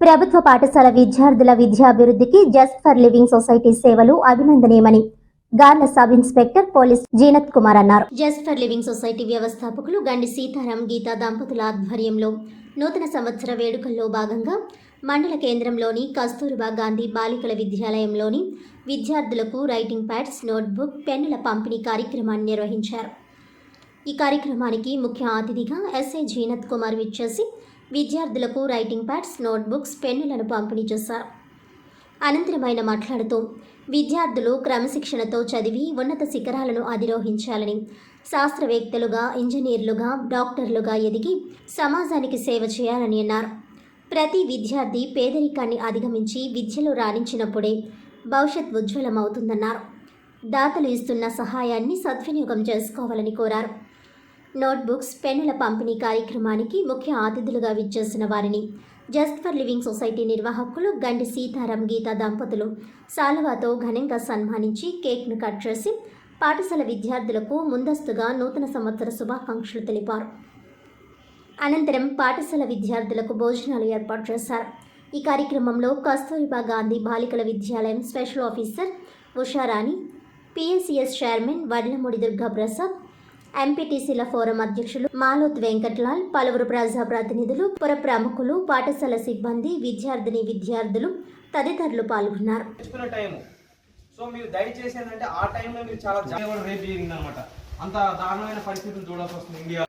ప్రభుత్వ పాఠశాల విద్యార్థుల విద్యాభివృద్ధికి జస్ట్ ఫర్ లివింగ్ సొసైటీ సేవలు అభినందనీయమని Garla sub inspector police Zeenat Kumar అన్నారు. జస్ట్ ఫర్ లివింగ్ సొసైటీ వ్యవస్థాపకులు గండి సీతారాం గీతా దంపతుల ఆధ్వర్యంలో నూతన సంవత్సర వేడుకల్లో భాగంగా మండల కేంద్రంలోని కస్తూర్బా గాంధీ బాలికల విద్యాలయంలోని విద్యార్థులకు రైటింగ్ ప్యాడ్స్ నోట్బుక్ పెన్నుల పంపిణీ కార్యక్రమాన్ని నిర్వహించారు. ఈ కార్యక్రమానికి ముఖ్య అతిథిగా ఎస్ఐ జీనత్ కుమార్ విచ్చేసి విద్యార్థులకు రైటింగ్ ప్యాడ్స్ నోట్బుక్స్ పెన్నులను పంపిణీ చేశారు. అనంతరం ఆయన మాట్లాడుతూ విద్యార్థులు క్రమశిక్షణతో చదివి ఉన్నత శిఖరాలను అధిరోహించాలని శాస్త్రవేత్తలుగా ఇంజనీర్లుగా డాక్టర్లుగా ఎదిగి సమాజానికి సేవ చేయాలని అన్నారు. ప్రతి విద్యార్థి పేదరికాన్ని అధిగమించి విద్యలో రాణించినప్పుడే భవిష్యత్ ఉజ్వలమవుతుందన్నారు. దాతలు ఇస్తున్న సహాయాన్ని సద్వినియోగం చేసుకోవాలని కోరారు. నోట్బుక్స్ పెన్నుల పంపిణీ కార్యక్రమానికి ముఖ్య అతిథులుగా విచ్చేసిన వారిని జస్ట్ ఫర్ లివింగ్ సొసైటీ నిర్వాహకులు గండి సీతారాం గీతా దంపతులు సాలువాతో ఘనంగా సన్మానించి కేక్ను కట్ చేసి పాఠశాల విద్యార్థులకు ముందస్తుగా నూతన సంవత్సర శుభాకాంక్షలు తెలిపారు. అనంతరం పాఠశాల విద్యార్థులకు భోజనాలు ఏర్పాటు చేశారు. ఈ కార్యక్రమంలో కస్తూరిబా గాంధీ బాలికల విద్యాలయం special officer Usharani PSCS chairman Vadlamudi Durga Prasad ఎంపీటీసీల forum అధ్యక్షులు మాలోత్ వెంకట్లాల్ పలువురు ప్రజాప్రతినిధులు పుర ప్రముఖులు పాఠశాల సిబ్బంది విద్యార్థిని విద్యార్థులు తదితరులు పాల్గొన్నారు. సో మీరు దయచేసి ఏంటంటే ఆ టైంలో మీరు చాలా రేపు జరిగింది అంత దారుణమైన పరిస్థితులు చూడాల్సి వస్తుంది ఇండియా.